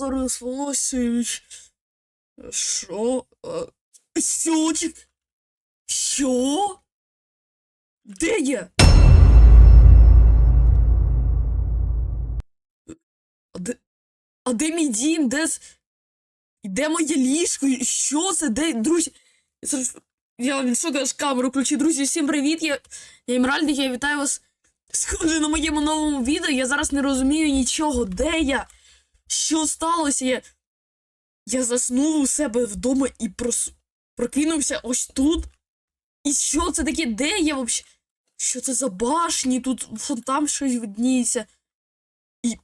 Гарас Волосевич. Що? Що? Що? Де я? А де, а де мій дім? Де, де моє ліжко? Що це? Де, друзі? Я зараз- Я відшукаю аж камеру включу. Друзі, всім привіт. Я, я Емральд, я вітаю вас. Схоже на моєму новому відео. Я зараз не розумію нічого. Де я? Що сталося? Я, я заснув у себе вдома і прос... прокинувся ось тут. І що це таке? Де я взагалі? Що це за башні? Тут там щось видніється. І.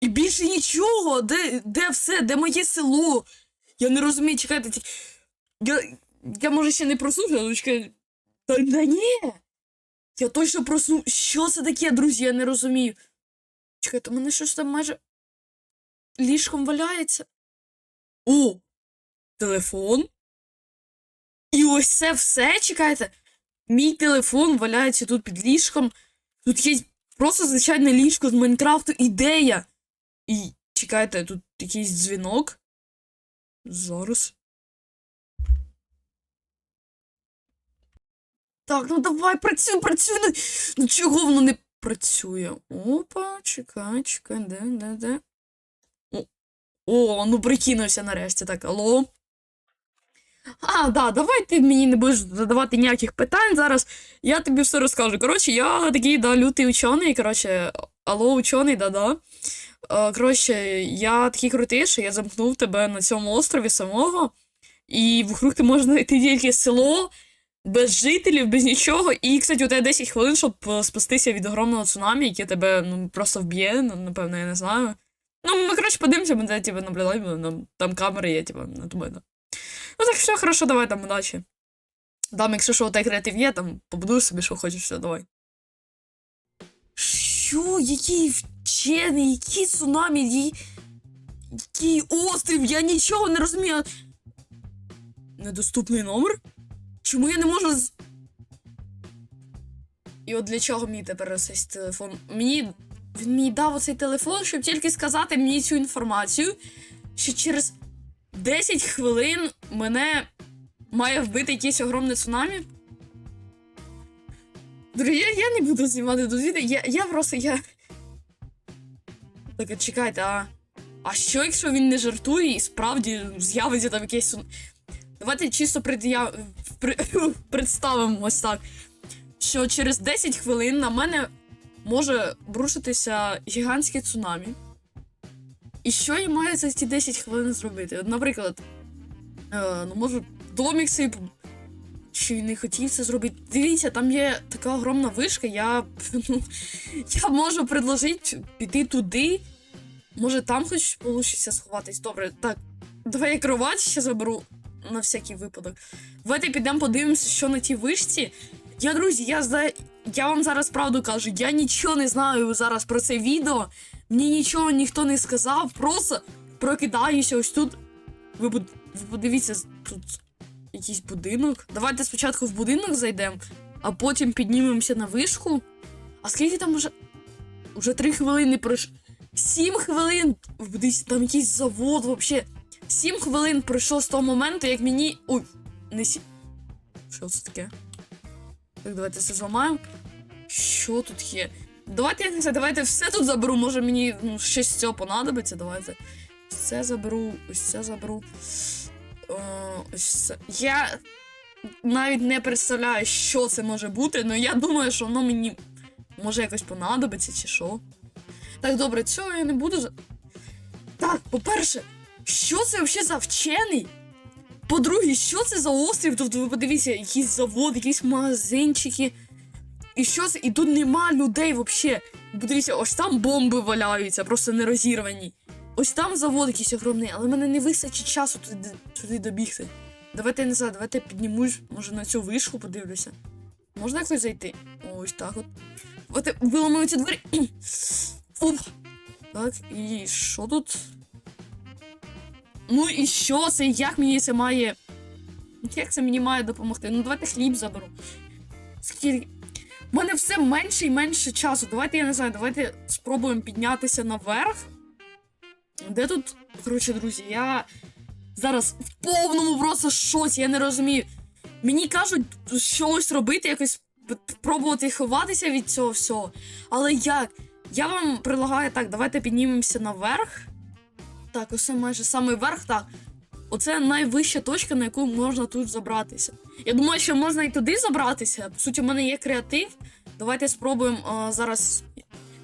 І більше нічого. Де, де все? Де моє село? Я не розумію, чекайте. Я, я може ще не проснувся, але чекай. Та, та ні. Я точно проснув. Що це таке, друзі? Я не розумію. Чекайте, у мене щось там майже ліжком валяється. О! Телефон. І ось це все, чекайте. Мій телефон валяється тут під ліжком. Тут є просто звичайне ліжко з Майнкрафту. Ідея. І чекайте, тут якийсь дзвінок. Зараз. Так, ну давай, працюй, працюй. Ну, ну чого воно не працює? Опа, чекай, чекай, де, де, де. О, ну прикинувся нарешті. Так, алло. А, да, давай ти мені не будеш задавати ніяких питань зараз. Я тобі все розкажу. Коротше, я такий, да, лютий учений. Коротше, алло, учений, да-да. Коротше, я такий крутий, що я замкнув тебе на цьому острові самого. І вокруг ти можеш знайти тільки село, без жителів, без нічого. І, кстати, у тебе 10 хвилин, щоб е, спастися від огромного цунамі, яке тебе ну, просто вб'є, напевно, я не знаю. Ну, ми, коротше, подивимося, ми де, типу, наблюдаємо, нам, там камери є, типу, над мене. Ну так все, хорошо, давай там удачі. Там, якщо що, тебе креатив є, там побудуєш собі, що хочеш, все, давай. Що? Який вчений, який цунамі, який, який острів, я нічого не розумію. Недоступний номер? Чому я не можу з. І от для чого мені тепер цей телефон? Мені. Він мені дав оцей телефон, щоб тільки сказати мені цю інформацію, що через 10 хвилин мене має вбити якесь огромне цунамі. Друзі, я, не буду знімати тут відео, я, я просто я. Так, чекайте, а. А що, якщо він не жартує і справді з'явиться там якесь? Давайте чисто пред'яв... представимо ось так. Що через 10 хвилин на мене може брушитися гігантське цунамі. І що я маю за ці 10 хвилин зробити? Наприклад, е, ну можу домік свій. Чи не хотів це зробити. Дивіться, там є така огромна вишка, я. Ну, я можу предложити піти туди. Може там хоч вийде сховатись. Добре, так. Давай я кровать ще заберу на всякий випадок. Давайте підемо подивимося, що на тій вишці. Я, друзі, я зда... я вам зараз правду кажу, я нічого не знаю зараз про це відео. Мені нічого ніхто не сказав, просто прокидаюся ось тут. Ви, буд... Ви подивіться, тут якийсь будинок. Давайте спочатку в будинок зайдемо, а потім піднімемося на вишку. А скільки там уже. Уже три хвилини пройшло. Сім хвилин! Ви там якийсь завод взагалі. Сім хвилин пройшло з того моменту, як мені. Ой, не сі. Що це таке? Так, давайте це зламаємо. Що тут є? Давайте я не знаю, давайте все тут заберу. Може мені ну, щось з цього понадобиться. Давайте. Ось Це заберу, ось це заберу. О, ось це. Я навіть не представляю, що це може бути, але я думаю, що воно мені може якось понадобиться чи що. Так, добре, цього я не буду. Так, по-перше, що це взагалі за вчений? По-друге, що це за острів? Тобто ви подивіться, якийсь завод, якісь магазинчики. І що це? І тут нема людей взагалі. Подивіться, ось там бомби валяються, просто не розірвані. Ось там завод якийсь огромний, але мене не вистачить часу туди, туди добігти. Давайте я не знаю, давайте я піднімусь, може на цю вишку подивлюся. Можна якось зайти? Ось так от. Давайте виламаю ці двері. Оп. Так, і що тут? Ну і що це? Як мені це має. Як це мені має допомогти? Ну давайте хліб заберу. Скільки. У мене все менше і менше часу. Давайте, я не знаю, давайте спробуємо піднятися наверх. Де тут Коротше, друзі, я зараз в повному просто шоці, я не розумію. Мені кажуть щось робити, якось пробувати ховатися від цього всього. Але як? Я вам предлагаю так, давайте піднімемося наверх. Так, оце майже самий верх, так. Оце найвища точка, на яку можна тут забратися. Я думаю, що можна і туди забратися. По суті, у мене є креатив. Давайте спробуємо а, зараз.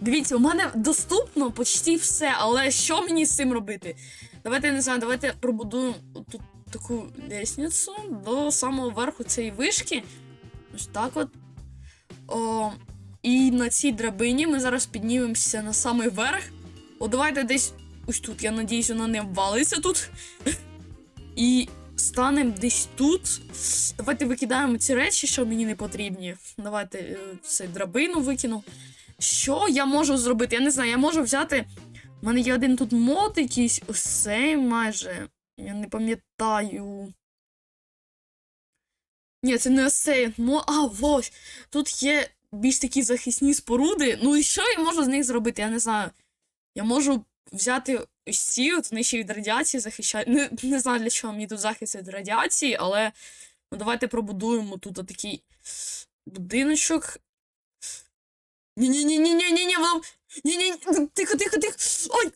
Дивіться, у мене доступно почти все, але що мені з цим робити? Давайте я не знаю, давайте пробудуємо тут таку лестницю до самого верху цієї вишки. Ось так от. О, і на цій драбині ми зараз піднімемося на самий верх. О, давайте десь ось тут. Я надіюсь, вона не ввалиться тут. І станемо десь тут. Давайте викидаємо ці речі, що мені не потрібні. Давайте е, драбину викину. Що я можу зробити? Я не знаю, я можу взяти. У мене є один тут мод якийсь, цей майже. Я не пам'ятаю. Ні, це не цей мод. А, ось. Тут є більш такі захисні споруди. Ну і що я можу з них зробити? Я не знаю. Я можу взяти ось от вони ще від радіації захищають. Не, не знаю, для чого мені тут захист від радіації, але ну, давайте пробудуємо тут такий будиночок. Ні-ні-ні-ні-ні-ні, воно. Ні-ні, тихо, тихо, тихо. Ой!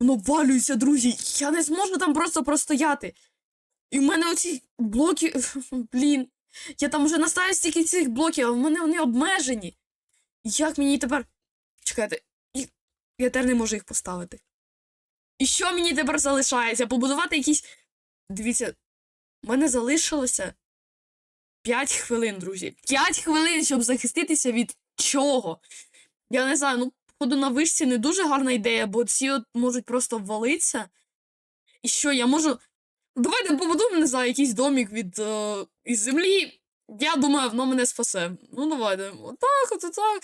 Воно валюється, друзі. Я не зможу там просто простояти. І в мене оці блоки. Блін. Я там вже наставив стільки цих блоків, а в мене вони обмежені. Як мені тепер. Чекайте, я тепер не можу їх поставити. І що мені тепер залишається? Побудувати якісь. Дивіться, в мене залишилося 5 хвилин, друзі. 5 хвилин, щоб захиститися від чого? Я не знаю, ну, походу на вишці не дуже гарна ідея, бо ці от можуть просто ввалитися. І що, я можу. Давайте побудуємо, не знаю, якийсь домік від е, із землі. Я думаю, воно мене спасе. Ну, давайте. Отак, от так.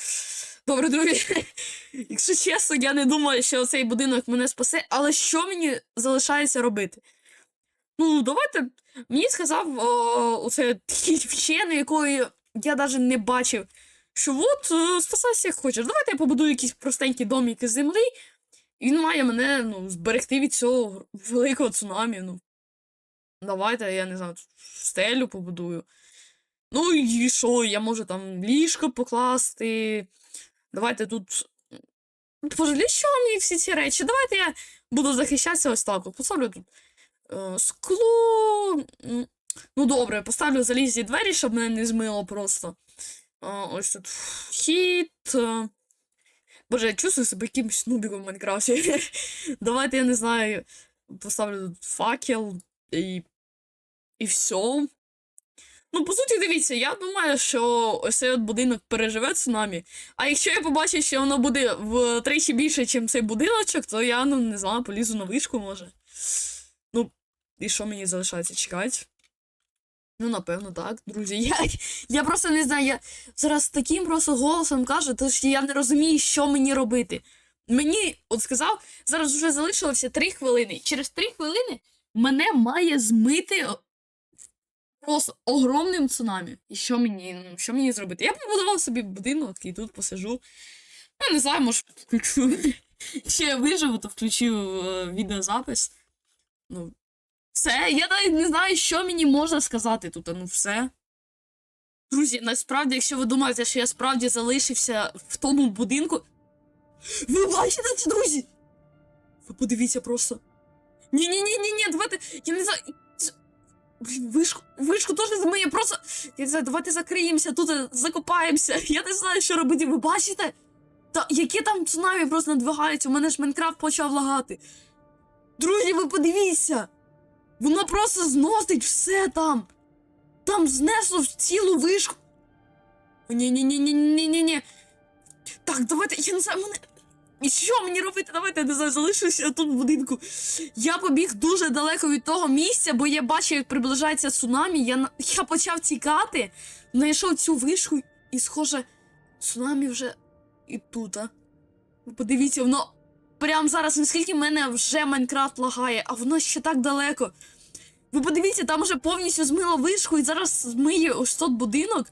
Добре, друзі. Якщо чесно, я не думаю, що цей будинок мене спасе, але що мені залишається робити? Ну, давайте. Мені сказав о, оце вчений, якої я навіть не бачив. Що от е, спасайся як хочеш. Давайте я побудую якийсь простенький домик із землі, і він має мене ну, зберегти від цього великого цунамі. Ну. Давайте, я не знаю, стелю побудую. Ну і що, я можу там ліжко покласти. Давайте тут. Боже, для мені всі ці речі? Давайте я буду захищатися ось так. Поставлю тут е, скло. Ну, добре, поставлю залізні двері, щоб мене не змило просто. Е, ось тут вхід. е. Боже, я чувствую себе якимось нубіком в Майнкрафті. Давайте, я не знаю, поставлю тут факел і. І все. Ну, по суті, дивіться, я думаю, що ось цей от будинок переживе цунамі. А якщо я побачу, що воно буде втричі більше, ніж цей будиночок, то я, ну, не знаю, полізу на вишку, може. Ну, і що мені залишається чекати? Ну, напевно, так, друзі. Я, я просто не знаю, я зараз таким просто голосом кажу, то що я не розумію, що мені робити. Мені, от сказав, зараз вже залишилося 3 хвилини. Через 3 хвилини мене має змити просто огромним цунамі. І що мені, ну, що мені зробити? Я побудував собі будинок і тут посижу. Я не знаю, може включу. Якщо я виживу, то включу е, відеозапис. Ну, все, я навіть не знаю, що мені можна сказати тут. Ну, все. Друзі, насправді, якщо ви думаєте, що я справді залишився в тому будинку. Ви бачите це, друзі? Ви подивіться просто. Ні-ні-ні-ні-ні, давайте. Я не знаю. Вишку, вишку теж змиє, просто. Я не знаю, давайте закриємося, тут закопаємося. Я не знаю, що робити. Ви бачите? Та яке там цунамі просто надвигається, у мене ж Майнкрафт почав лагати. Друзі, ви подивіться! Воно просто зносить все там. Там знесло в цілу вишку. Ні-ні-ні-ні-ні-ні-ні. Так, давайте, я не знаю, мене. І що мені робити? Давайте я не знаю, залишуся тут в будинку. Я побіг дуже далеко від того місця, бо я бачив, як приближається цунамі. Я, я почав тікати, знайшов цю вишку, і, схоже, цунамі вже і тут. Ви Подивіться, воно прямо зараз, наскільки мене вже Майнкрафт лагає, а воно ще так далеко. Ви подивіться, там вже повністю змило вишку і зараз змиє ось тот будинок.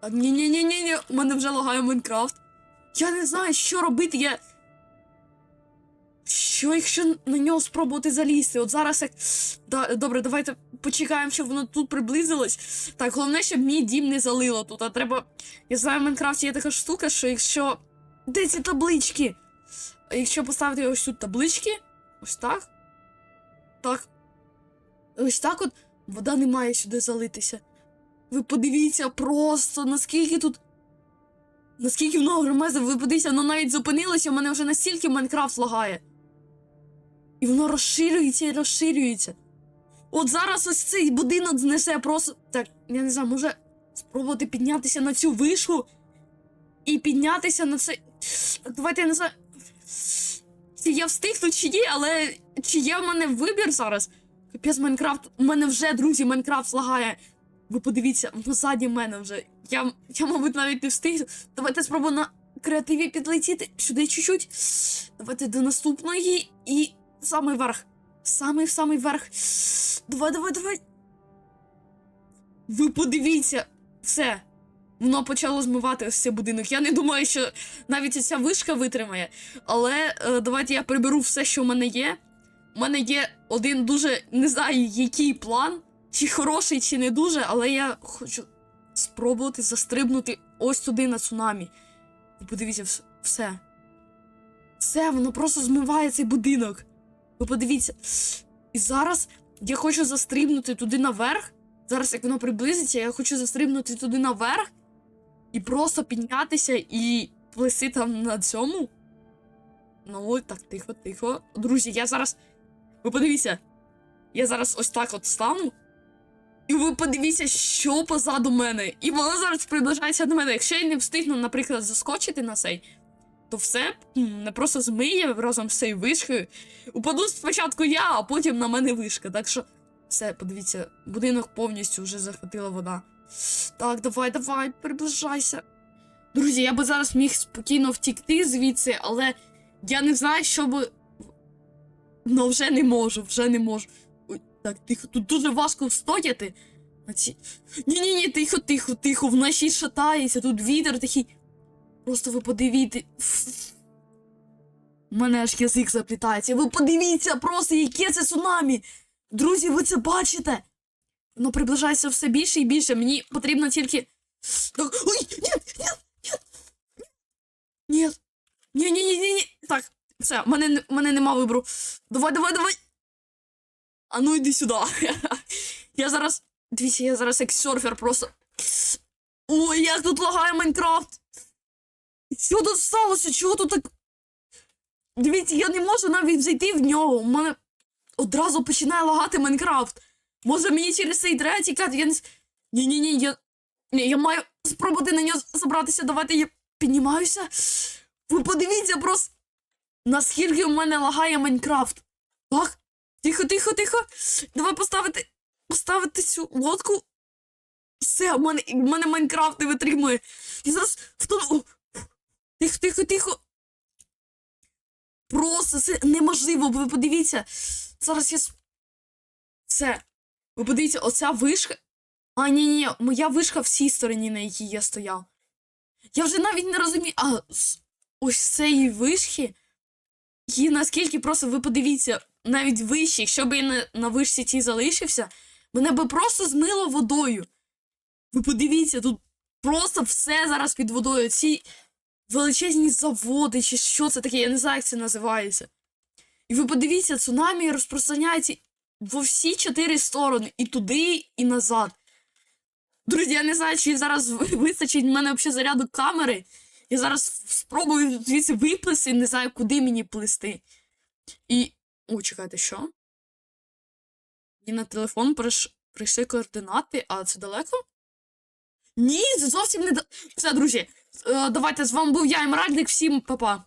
А ні-ні-ні-ні, у мене вже лагає Майнкрафт. Я не знаю, що робити. Я. що якщо на нього спробувати залізти? От зараз як. Да, добре, давайте почекаємо, щоб воно тут приблизилось. Так, головне, щоб мій дім не залило тут. А треба. Я знаю, в Майнкрафті є така штука, що якщо. Де ці таблички? Якщо поставити ось тут таблички, ось так. Так. Ось так от вода не має сюди залитися. Ви подивіться просто, наскільки тут. Наскільки воно громезе, ви воно навіть зупинилося, у мене вже настільки Майнкрафт лагає. І воно розширюється і розширюється. От зараз ось цей будинок знесе просто. Так, я не знаю, може спробувати піднятися на цю вишку і піднятися на. Так, Давайте я не знаю. Чи я встигну чи ні, але чи є в мене вибір зараз? Капець Майнкрафт. У мене вже, друзі, Майнкрафт лагає. Ви подивіться, воно ззаді мене вже. Я, я, мабуть, навіть не встиг. Давайте спробуємо на креативі підлетіти сюди чуть-чуть. Давайте до наступної і самий верх. Самий в самий верх. Давай, давай, давай. Ви подивіться, все. Воно почало змивати ось цей будинок. Я не думаю, що навіть ця вишка витримає. Але е, давайте я приберу все, що в мене є. У мене є один дуже не знаю, який план, чи хороший, чи не дуже, але я хочу спробувати застрибнути ось туди на цунамі. Ви подивіться, все. Все, воно просто змиває цей будинок. Ви подивіться. І зараз я хочу застрибнути туди наверх. Зараз, як воно приблизиться, я хочу застрибнути туди наверх і просто піднятися і плести там на цьому. Ну, так, тихо, тихо. Друзі, я зараз. Ви подивіться. Я зараз ось так от стану. І ви подивіться, що позаду мене. І воно зараз приближається до мене. Якщо я не встигну, наприклад, заскочити на цей, то все не просто змиє разом з цією вишкою. Упаду спочатку я, а потім на мене вишка. Так що, все, подивіться, будинок повністю вже захватила вода. Так, давай, давай, приближайся. Друзі, я би зараз міг спокійно втікти звідси, але я не знаю, що би. Ну, вже не можу, вже не можу. Так, тихо, тут дуже важко встояти. Ці... Ні-ні-ні, тихо, тихо, тихо, вона ще й шатається, тут вітер такий. Просто ви подивіться. У мене аж язик заплітається. Ви подивіться просто, яке це цунамі. Друзі, ви це бачите? Воно приближається все більше і більше. Мені потрібно тільки. Ой, ні, ні, ні. Ні. Ні, ні, ні, ні, ні. Так, все, в мене, в мене нема вибору. Давай, давай, давай. А ну йди сюди. Я зараз. Дивіться, я зараз як серфер просто. Ой, як тут лагає Майнкрафт. Що тут сталося? Чого тут так. Дивіться, я не можу навіть зайти в нього. У мене одразу починає лагати Майнкрафт. Може мені через цей треба тікати? Я не. Ні-ні-ні, я. Ні, я маю спробувати на нього забратися. Давайте я піднімаюся. Ви подивіться просто. Наскільки в мене лагає Майнкрафт. Так? Тихо, тихо, тихо. Давай поставити. Поставити цю лодку. Все, в мене, в мене Майнкрафт не витримує. Я зараз втону. Тихо, тихо, тихо. Просто це неможливо, ви подивіться. Зараз я. Все. Ви подивіться, оця вишка. А, ні, ні, моя вишка в цій стороні, на якій я стояв. Я вже навіть не розумію. А ось цієї вишки. Її наскільки просто ви подивіться, навіть вище, якщо б я на, на вишці цій залишився, мене би просто змило водою. Ви подивіться, тут просто все зараз під водою. Ці величезні заводи, чи що це таке, я не знаю, як це називається. І ви подивіться, цунамі розпространяється во всі чотири сторони, і туди, і назад. Друзі, я не знаю, чи зараз вистачить в мене взагалі заряду камери. Я зараз спробую звідси виплисти, не знаю, куди мені плисти. І. О, чекайте, що? І на телефон приш... прийшли координати, а це далеко? Ні, це зовсім не да... Все, друзі. е, давайте з вами був я, Емеральдик, всім па-па.